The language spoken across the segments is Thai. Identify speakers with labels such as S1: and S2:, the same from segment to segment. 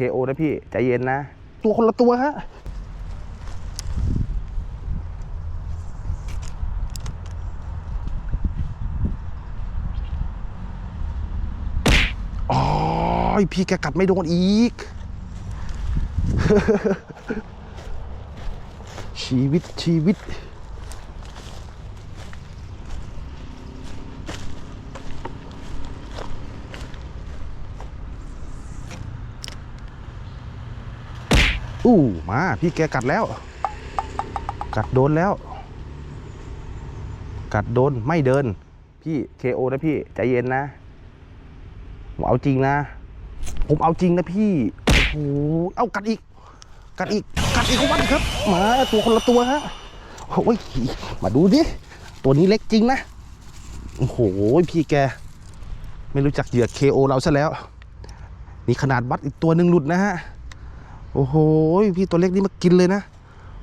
S1: KO นะพี่ ใจเย็นนะ
S2: ตัวคนละตัวฮะอ๋อพี่แกกัดไม่โดนอีก ชีวิตชีวิต อู้มาพี่แกกัดแล้ว กัดโดนแล้ว กัดโดนไม่เดิน
S1: พี่ KO นะพี่ใจเย็นนะผมเอาจริงนะ
S2: ผมเอาจริงนะพี่โอ้เอากัดอีก กัดอีก กัดอีกวัดครับ มาตัวคนละตัวฮะโอ้ยมาดูดิตัวนี้เล็กจริงนะโอ้โหพี่แก ไม่รู้จักเหยื่อ KO เราซะแล้ว นี่ขนาดวัดอีกตัวหนึ่งหลุดนะฮะ โอ้โหพี่ตัวเล็กนี่มากินเลยนะ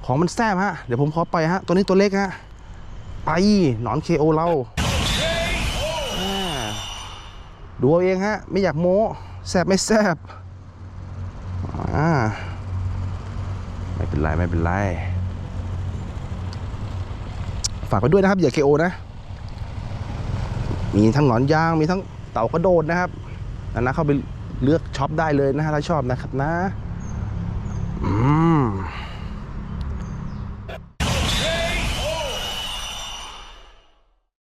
S2: ของมันแซ่บฮะ เดี๋ยวผมขอไปฮะ ตัวนี้ตัวเล็กฮะ ไปหนอนเราอ่าดูเอาเองฮะ ไม่อยากโม้แซบไม่แซบอ่า
S1: ไม่เป็นไรไม่เป็นไร
S2: ฝากไปด้วยนะครับอย่า KO นะ มีทั้งหนอนยางมีทั้งเต่ากระโดดนะครับนะนะเข้าไปเลือกช็อปได้เลยนะฮะถ้าชอบนะครับนะ อืม